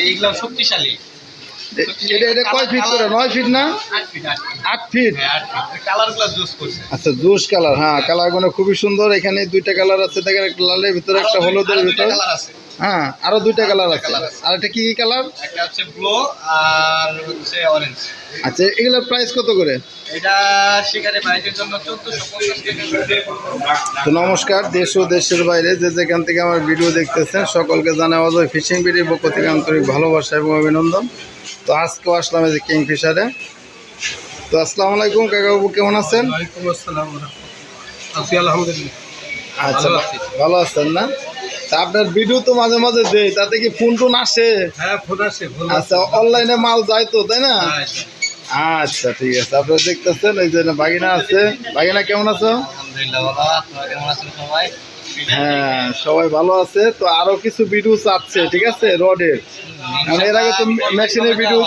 এইগুলো শক্তিশালী। এটা এটা কয় ফিট করে? নয় ফিট না? আট ফিট আচ্ছা জুস কালার হ্যাঁ কালারগুলো খুবই সুন্দর। এখানে দুইটা কালার আছে দেখেন একটা লালের ভিতরে একটা হলুদের ভিতরে। হ্যাঁ আরও দুইটা কালার আছে। আর এটা কি কি কালার একটা হচ্ছে ব্লু আর হচ্ছে অরেঞ্জ আচ্ছা এগুলোর প্রাইস কত করে? এটা শিকারে বাইকের জন্য চোদ্দশো পঞ্চাশ টাকা। তো নমস্কার দেশ ও দেশের বাইরে যে যেখান থেকে আমার ভিডিও দেখতেছেন সকলকে জানাওয়া যায় ফিশিং ভিডিওর পক্ষ থেকে আন্তরিক ভালোবাসা এবং অভিনন্দন। তো আজকেও আসলাম এই যে কিং ফিশারে তো আসসালামু আলাইকুম কাকাবাবু কেমন আছেন? আচ্ছা ভালো আছেন না? তা আপনার ভিডিও তো মাঝে মাঝে দেই তাতে কি ফোন টোন আসে? হ্যাঁ ফোন আছে ফোন আচ্ছা অনলাইনে মাল যায় তো তাই না? আচ্ছা ঠিক আছে। আপনারা দেখতেছেন এই যে বাগিনা আছে। বাগিনা কেমন আছো? আলহামদুলিল্লাহ আপনারা কেমন আছেন সবাই? হ্যাঁ সবাই ভালো আছে। তো আরও কিছু ভিডিও চাচ্ছে ঠিক আছে রডের। এর আগে তো মেশিনের ভিডিও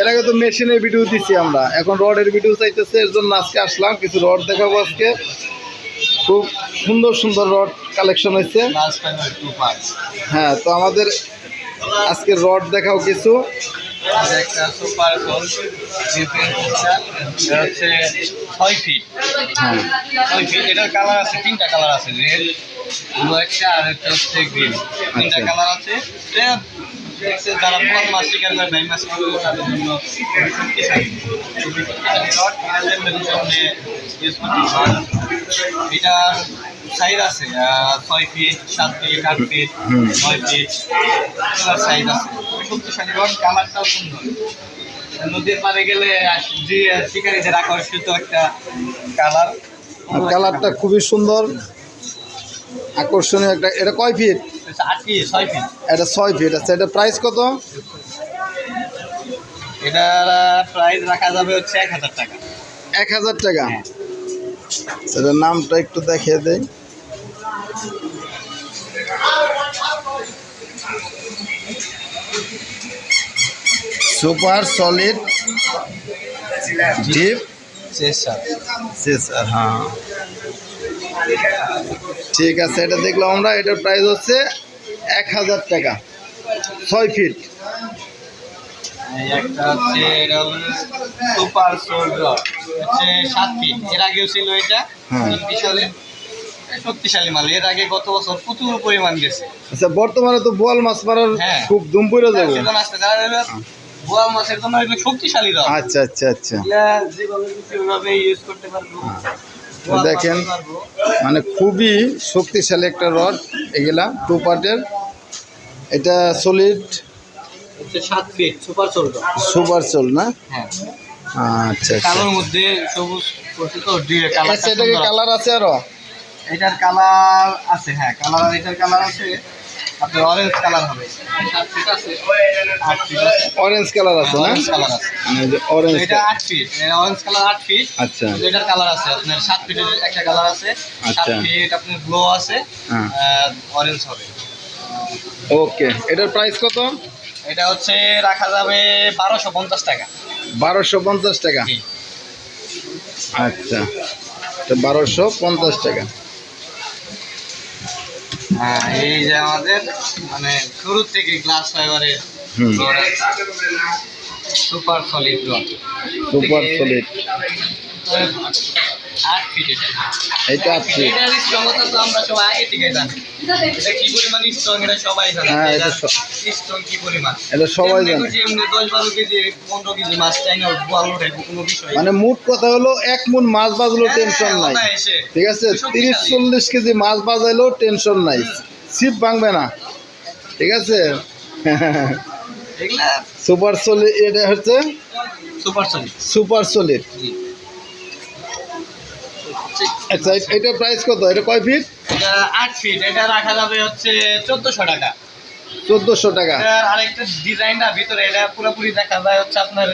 এর আগে তো মেশিনের ভিডিও দিচ্ছি আমরা। এখন রডের ভিডিও চাইতেছে এর জন্য আজকে আসলাম। কিছু রড দেখাবো আজকে। খুব সুন্দর সুন্দর রড কালেকশন হয়েছে। হ্যাঁ তো আমাদের আজকে রড দেখাও কিছু। ছয় ফিট হ্যাঁ। ছয় ফিট এটার কালার আছে তিনটা কালার আছে রেড একটা আর একটা হচ্ছে গ্রিন। তিনটা আচ্ছা। কালার আছে। যারা মাছ শিকার করে ভাই মাছ তাদের জন্য সাইজ আছে ছয় ফিট সাত ফিট আট ফিট। নয় ফিট এগুলোর সাইজ আছে। খুবই শক্তিশালী রড কালারটাও সুন্দর। নদীর পাড়ে গেলে যে শিকারীদের আকর্ষিত একটা কালার। কালারটা খুবই সুন্দর। আকর্ষণীয় একটা এটা কয় ফিট এটা ছয় ফিট আচ্ছা এটা প্রাইস কত? এটার প্রাইস রাখা যাবে হচ্ছে এক হাজার টাকা। এক হাজার টাকা? সেটার নামটা একটু দেখিয়ে দেই। সুপার সলিড ডিপ হ্যাঁ। ঠিক আছে এটা দেখলাম আমরা এটার প্রাইস হচ্ছে এক হাজার টাকা। ছয় ফিট এই একটা হচ্ছে সুপার সোল্ডার হচ্ছে সাত ফিট এর আগেও ছিল এটা হ্যাঁ। শক্তিশালী মাল। এর আগে গত বছর প্রচুর পরিমাণ গেছে। আচ্ছা বর্তমানে তো বোয়াল মাছ মারার হ্যাঁ। খুব দুম পড়ে যাবে। এগুলো বোয়াল মাছের জন্য শক্তিশালী আচ্ছা আচ্ছা আচ্ছা। যেভাবে ইউজ করতে পারব। বোয়াল মাছ দেখেন। মানে খুবই শক্তিশালী একটা রড এগুলা টু পার্টের এটা সলিড সুপার চল না? হ্যাঁ। আচ্ছা আচ্ছা। আচ্ছা এটা কি কালার আছে আরও? এটার কালার আছে হ্যাঁ কালার এটার কালার আছে। আপনার অরেঞ্জ কালার হবে। অরেঞ্জ কালার আছে। না কালার আছে অরেঞ্জ এটা আট ফিট অরেঞ্জ কালার আট ফিট আচ্ছা। এটার কালার আছে। আপনার সাত ফিটের একটা কালার আছে। সাত আচ্ছা। ফিট আপনার গ্লো আছে। হ্যাঁ। অরেঞ্জ হবে। ওকে এটার প্রাইস কত? এটা হচ্ছে রাখা যাবে বারোশো পঞ্চাশ টাকা। বারোশো পঞ্চাশ টাকা। আচ্ছা বারোশো পঞ্চাশ টাকা। হ্যাঁ এই যে আমাদের মানে শুরু থেকে গ্লাস ফাইবারের super solid rod super solid আট ফিট এটা। এটা আছে এটার স্ট্রংটা তো আমরা সবাই আগে থেকে জানি। এটা কি পরিমাণ স্ট্রং এটা সবাই জানে। হ্যাঁ, এটা এটা স্ট্রং কি পরিমাণ? এটা সবাই জানে। বুঝি এমনি দশ বারো কেজি পনেরো কেজি মাছ চাই না বল ওঠে কোনো বিষয় মানে মোট কথা হলো এক মন মাছ বাজলেও হ্যাঁ, টেনশন নাই। ঠিক আছে? শক্তিশালী। তিরিশ চল্লিশ কেজি মাছ বাজাইলেও টেনশন নাই। সিপ ভাঙবে না। ঠিক আছে? সুপার সলিড এটা হচ্ছে সুপার সলিড সুপার সলিড আচ্ছা এটা প্রাইস কত? এটা কয় ফিট এটা আট ফিট এটা রাখা যাবে হচ্ছে চোদ্দশো টাকা। চোদ্দোশো টাকা। আরেকটা ডিজাইনটা ভিতরে এটা পুরোপুরি দেখা যায় হচ্ছে আপনার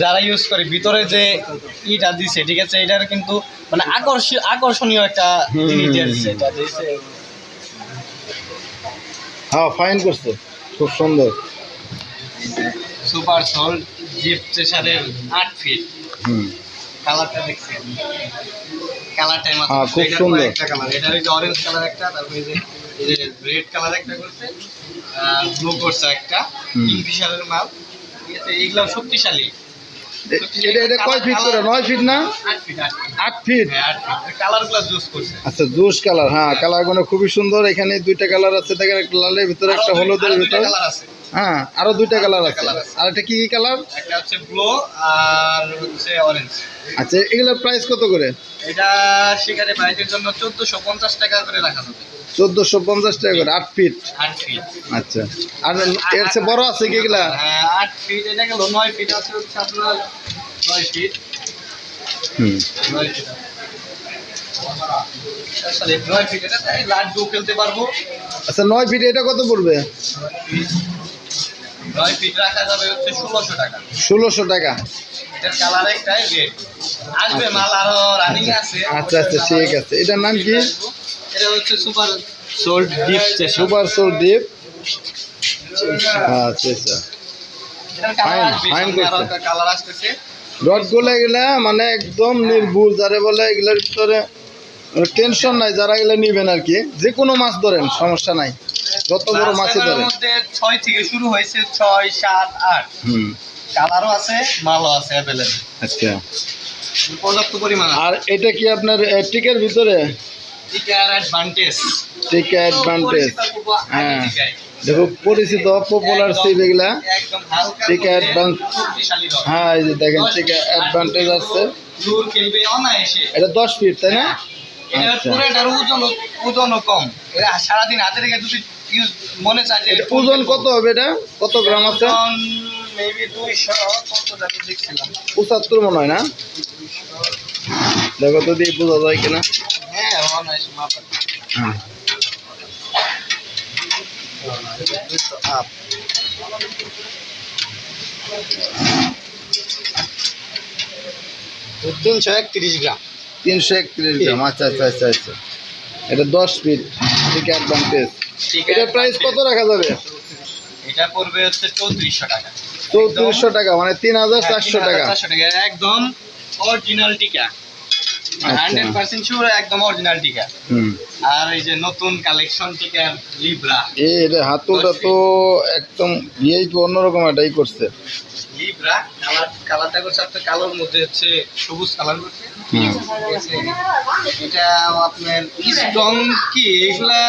যারা ইউজ করে ভিতরে যে ইটা দিছে ঠিক আছে? এটার কিন্তু মানে আকর্ষণ আকর্ষণীয় একটা জিনিস দিয়েছে এটা দিয়েছে হ্যাঁ ফাইন করছে খুব সুন্দর। সুপার সোল জিপ চেসারের আট ফিট হুম। কালারটা দেখছেন? হ্যাঁ, খুব সুন্দর। কয়েকটা কালার। এটা অরেঞ্জ কালার একটা তারপরে এই যে এই যে রেড কালার একটা করছে ব্লু করছে একটা মাল ঠিক আছে এইগুলো শক্তিশালী। এটা এটা কয় ফিট করে? নয় ফিট না? আট ফিট হ্যাঁ আচ্ছা জুস কালার হ্যাঁ কালারগুলো খুবই সুন্দর। এখানে দুইটা কালার আছে দেখেন একটা লালের ভিতরে একটা হলুদের ভিতরে। কালার আছে। হ্যাঁ আরও দুইটা কালার আছে। আর এটা কি কি কালার একটা হচ্ছে ব্লু আর হচ্ছে অরেঞ্জ আচ্ছা এগুলোর প্রাইস কত করে? এটা শিকারে প্রাইসের জন্য চোদ্দশো পঞ্চাশ টাকা করে রাখা যাবে। চোদ্দোশো পঞ্চাশ টাকা করে ফিট ফিট আচ্ছা। আর এর চেয়ে বড় আছে কি এগুলা? হ্যাঁ ফিট এটা গেল ফিট আছে হচ্ছে আপনার ফিট হুম। ফিট ফিট আচ্ছা নয় ফিট এটা কত পড়বে? নয় ফিট রাখা যাবে হচ্ছে ষোলোশো টাকা। ষোলোশো টাকা। এটার কালার একটাই রেড আসবে মাল আরও রানিং আছে। আচ্ছা আচ্ছা ঠিক আছে। এটার নাম কি? এটা হচ্ছে সুপার সোল্ড ডিপ সুপার সোল ডিপ আচ্ছা আচ্ছা। এগুলা মানে একদম নির্ভুল যারে বলে এগুলোর ভিতরে টেনশন নাই যারা এগুলো নিবেন আর কি। যে কোনো মাছ ধরেন সমস্যা নাই। যত বড় ধরেন মধ্যে ছয় থেকে শুরু হয়েছে ছয় সাত আট। হুম। কালারও আছে মালও আছে অ্যাভেলেবেল আচ্ছা। পর্যাপ্ত পরিমাণ আর এটা কি আপনার টিকের ভিতরে? টিকার অ্যাডভান্টেজ টিকা অ্যাডভান্টেজ হ্যাঁ। দেখো পরিচিত পপুলার সিপ এগুলা টিকা অ্যাডভান্স হ্যাঁ এই যে দেখেন টিকা অ্যাডভান্টেজ আছে। এটা দশ ফিট তাই না? এটা আচ্ছা। পুরোটার ওজন ওজনও কম। এটা সারাদিন হাতে রেখে যদি ইউজ মনে চায় যে ওজন কত হবে এটা? কত গ্রাম আছে? মেবি দুইশো কত জানি দেখছিলাম। পঁচাত্তর মনে হয় না? দেখো তো দিয়ে বোঝা যায় কিনা। হ্যাঁ অনায়াসে মাপা হ্যাঁ। তিনশো একত্রিশ গ্রাম। তিনশো একত্রিশ গ্রাম আচ্ছা আচ্ছা আচ্ছা আচ্ছা। এটা দশ ফিট ঠিক অ্যাডভান্টেজ এটার প্রাইস কত রাখা যাবে? এটা পড়বে হচ্ছে চৌত্রিশশো টাকা। চৌত্রিশশো টাকা মানে তিন হাজার চারশো টাকা। চারশো টাকা একদম অরিজিনাল টিকা। হান্ড্রেড পার্সেন্ট শিওর একদম অরিজিনাল টিকা। আর এই যে নতুন কালেকশন টিকার লিব্রা এই এটা হাতুটা তো একদম ইয়েই তো অন্যরকম এটাই করছে। লিব্রা কালার কালারটা করছে আপনার কালোর মধ্যে হচ্ছে সবুজ কালার করছে? এটা আপনার স্ট্রং কি? এগুলা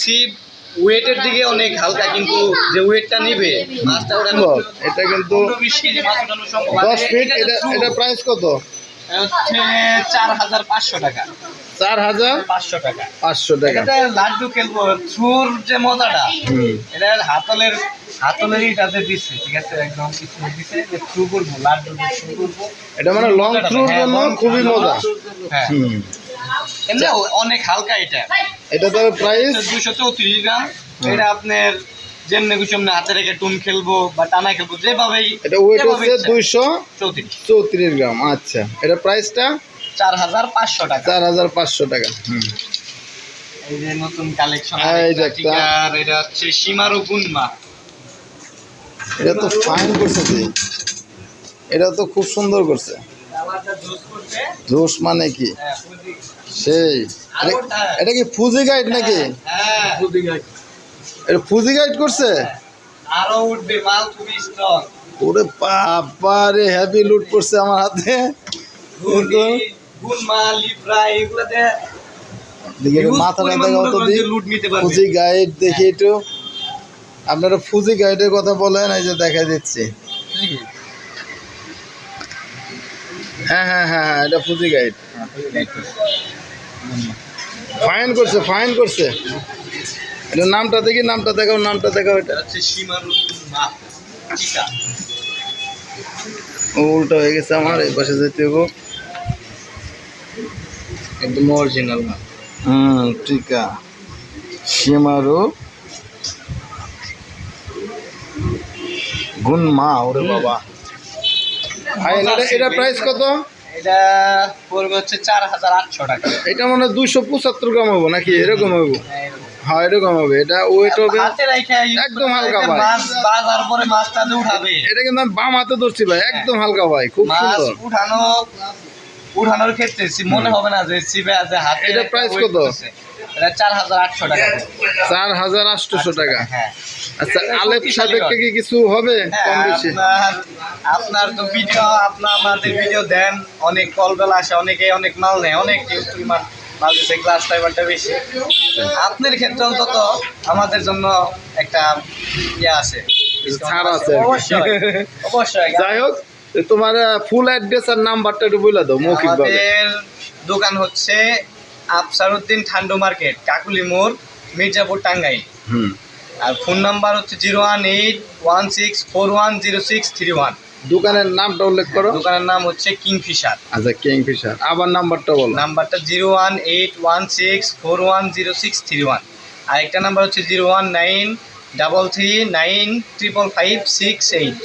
সিপ ওয়েটের দিকে অনেক হালকা কিন্তু যে ওয়েটটা নিবে মাছটা ওঠানো। এটা কিন্তু দশ ফিট এটা এটা এটা প্রাইস কত? হচ্ছে চার হাজার পাঁচশো টাকা। চার হাজার পাঁচশো টাকা। পাঁচশো টাকা। লাড্ডু খেলব থ্রুর যে মজাটা এটা হাতলের হাতলের ইটাতে দিচ্ছে ঠিক আছে একদম কিছু দিচ্ছে থ্রু করব লাড্ডু থ্রু করব। এটা মানে লং থ্রুর হ্যাঁ, জন্য খুবই মজা। হ্যাঁ। এমনি অনেক হালকা এটা। এটা তার প্রাইস দুশো চৌত্রিশ গ্রাম। এটা আপনার যেমনি কিছু এমনি হাতে রেখে টুন খেলব বা টানা খেলব যেভাবেই এটা ওয়েট হচ্ছে দুইশো চৌত্রিশ। চৌত্রিশ গ্রাম আচ্ছা। এটা প্রাইসটা চার হাজার পাঁচশো টাকা। চার হাজার পাঁচশো টাকা। হুম। এই যে নতুন কালেকশন। এটা হচ্ছে সীমারু গুনমা। এটা তো ফাইন করছে যে। এটা তো খুব সুন্দর করছে। জুস মানে কি? হ্যাঁ সেই। এটা- কি ফুজি গাইড নাকি? হ্যাঁ। এটা ফুজি গাইড করছে? আরও উঠবে মাল খুবই স্ট্রং ওরে বাবা রে হ্যাপি লুট করছে আমার হাতে। লিব্রা ফুজি গাইড দেখি একটু আপনারা ফুজি গাইডের কথা বলেন এই যে দেখা দিচ্ছি। হ্যাঁ হ্যাঁ হ্যাঁ হ্যাঁ এটা ফুজি গাইড ফাইন করছে ফাইন করছে। এটা নামটা দেখি নামটা দেখাও নামটা দেখাও এটা। উল্টা হয়ে গেছে আমার এই পাশে যেতে হব। একদম অরিজিনাল মাল হুম টিকা সীমারু গুন মা ওরে বাবা। ভাই এটা এটা প্রাইস কত? এটা পড়বে হচ্ছে চার হাজার আটশো টাকা। এটা মানে দুইশো পঁচাত্তর গ্রাম হব নাকি? এরকম হব? হ্যাঁ এরকম। হবে। এটা ওয়েট হবে একদম হালকা ভাই। বাজার পরে মাছটা উঠাবে। এটা কিন্তু আমি বাম হাতে ধরছি ভাই একদম হালকা ভাই খুব মাছ সুন্দর। উঠানো উঠানোর ক্ষেত্রে মনে হবে না যে সিবে আছে হাতে এটা weight কত? এটা চার হাজার আটশো টাকা। চার হাজার আটশোশো টাকা। হ্যাঁ আচ্ছা আলেপ সাপেক্ষে কি কিছু হবে? হ্যাঁ, কম বেশি? আপনার আপনার তো ভিডিও আপনার আমাদের ভিডিও দেন। অনেক কল বেলা আসে অনেকে অনেক মাল নেয় অনেক মাল দিচ্ছে ফাইবারটা বেশি। আপনার ক্ষেত্রে অন্তত আমাদের জন্য একটা ইয়ে আছে। অবশ্যই অবশ্যই। যাই হোক তোমার ফুল অ্যাড্রেস আর নাম্বারটা একটু বলে দাও মৌখিক ভাবে দোকান হচ্ছে আফসারউদ্দিন ঠান্ডু মার্কেট কাকুলি মোড় মির্জাপুর টাঙ্গাইল। হুম। আর ফোন নাম্বার হচ্ছে zero one eight one six four one zero six three one. দোকানের নামটা উল্লেখ করো। দোকানের নাম হচ্ছে কিংফিশার। আচ্ছা কিংফিশার। আবার নাম্বারটা বলো। নাম্বারটা zero one eight one six four one zero six three one. আরেকটা নাম্বার হচ্ছে zero one nine double three nine triple five six eight.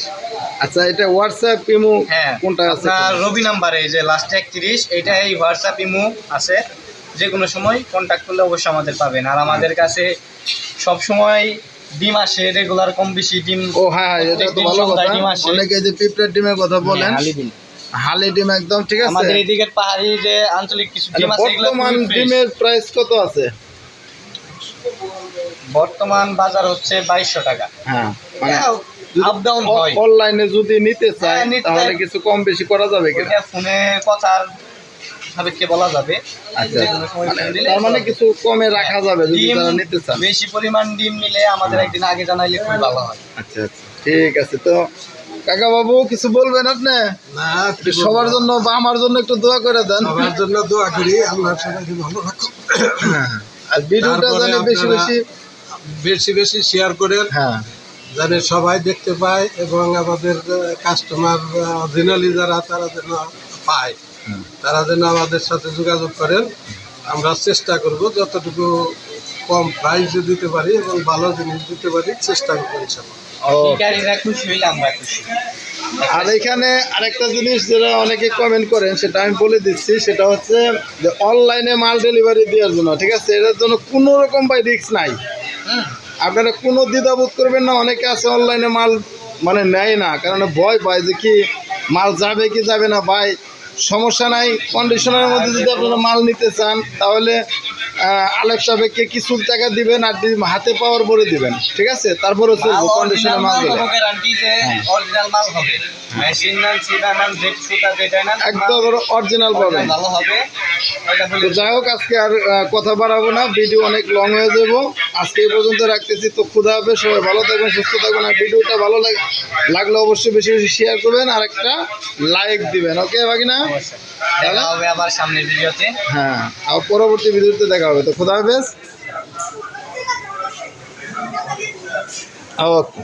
আচ্ছা এটা হোয়াটসঅ্যাপ ইমো হ্যাঁ কোনটা আছে আপনার রবি নাম্বারে যে লাস্ট একত্রিশ এটা এই হোয়াটসঅ্যাপ ইমো আছে। যে কোনো সময় কন্ট্যাক্ট করলে অবশ্যই আমাদের পাবেন। আর আমাদের কাছে সব সময় ডিম আসে রেগুলার কম বেশি ডিম ও হ্যাঁ হ্যাঁ, এটা তো ভালো কথা। ডিম আসে। অনেকে যে পিঁপড়ের ডিমের কথা বলেন হ্যাঁ, হালি ডিম। হালি ডিম একদম ঠিক আছে? আমাদের এইদিকের পাহাড়ি যে আঞ্চলিক কিছু ডিম আচ্ছা, আছে এগুলো বর্তমান ডিমের প্রাইস কত আছে? বর্তমান বাজার হচ্ছে বাইশশো টাকা। হ্যাঁ মানে আপ ডাউন হয়। অনলাইনে যদি নিতে চায় হ্যাঁ, তাহলে কিছু কম বেশি করা যাবে কিনা? ফোনে কথার সাপেক্ষে বলা যাবে। আচ্ছা মানে তার মানে কিছু কমে রাখা যাবে যদি তারা নিতে চান বেশি পরিমাণ ডিম নিলে আমাদের একদিন আগে জানাইলে খুব ভালো হয়। আচ্ছা আচ্ছা ঠিক আছে। তো কাকা বাবু কিছু বলবেন আপনি? না সবার জন্য বা আমার জন্য একটু দোয়া করে দেন। সবার জন্য দোয়া করি আল্লাহ সবাইকে ভালো রাখো আর ভিডিওটা তারপরে জানি বেশি বেশি বেশি বেশি শেয়ার করেন। হ্যাঁ। যাতে সবাই দেখতে পায় এবং আমাদের কাস্টমার অরিজিনালি যারা তারা যেন পায়। তারা যেন আমাদের সাথে যোগাযোগ করেন। আমরা চেষ্টা করব যতটুকু কম প্রাইসে দিতে পারি এবং ভালো জিনিস দিতে পারি চেষ্টা করব আর এখানে আরেকটা জিনিস যেটা অনেকে কমেন্ট করেন সেটা আমি বলে দিচ্ছি সেটা হচ্ছে যে অনলাইনে মাল ডেলিভারি দেওয়ার জন্য ঠিক আছে? এটার জন্য কোনো রকম ভাই রিস্ক নাই। আপনারা কোনো দ্বিধাবোধ করবেন না অনেকে আছে অনলাইনে মাল মানে নেয় না কারণ ভয় পায় যে কি মাল যাবে কি যাবে না ভাই সমস্যা নাই কন্ডিশনের মধ্যে যদি আপনারা মাল নিতে চান তাহলে আলেপ সাহেবকে কিছু টাকা দিবেন আর হাতে পাওয়ার পরে দিবেন ঠিক আছে? তারপরে চলবো কন্ডিশনের মাল দিলে। অরিজিনাল মাল হবে। মেশিন নান সিদা নান জেট সুতা যেটা নান একদম অরিজিনাল পাবেন। ভালো হবে। তো যাই হোক আজকে আর কথা বাড়াবো না। ভিডিও অনেক লং হয়ে যাব। আজকে এই পর্যন্ত রাখতেছি। তো ক্ষুধা হবে সবাই ভালো থাকবেন সুস্থ থাকবেন। আর ভিডিওটা ভালো লাগ লাগলে অবশ্যই বেশি বেশি শেয়ার করবেন। আর একটা লাইক দিবেন। ওকে বাকিনা অবশ্যই। দেখা হবে আবার সামনের ভিডিওতে। হ্যাঁ আর পরবর্তী ভিডিওতে দেখা হবে। তো খোদা হাফেজ? ওকে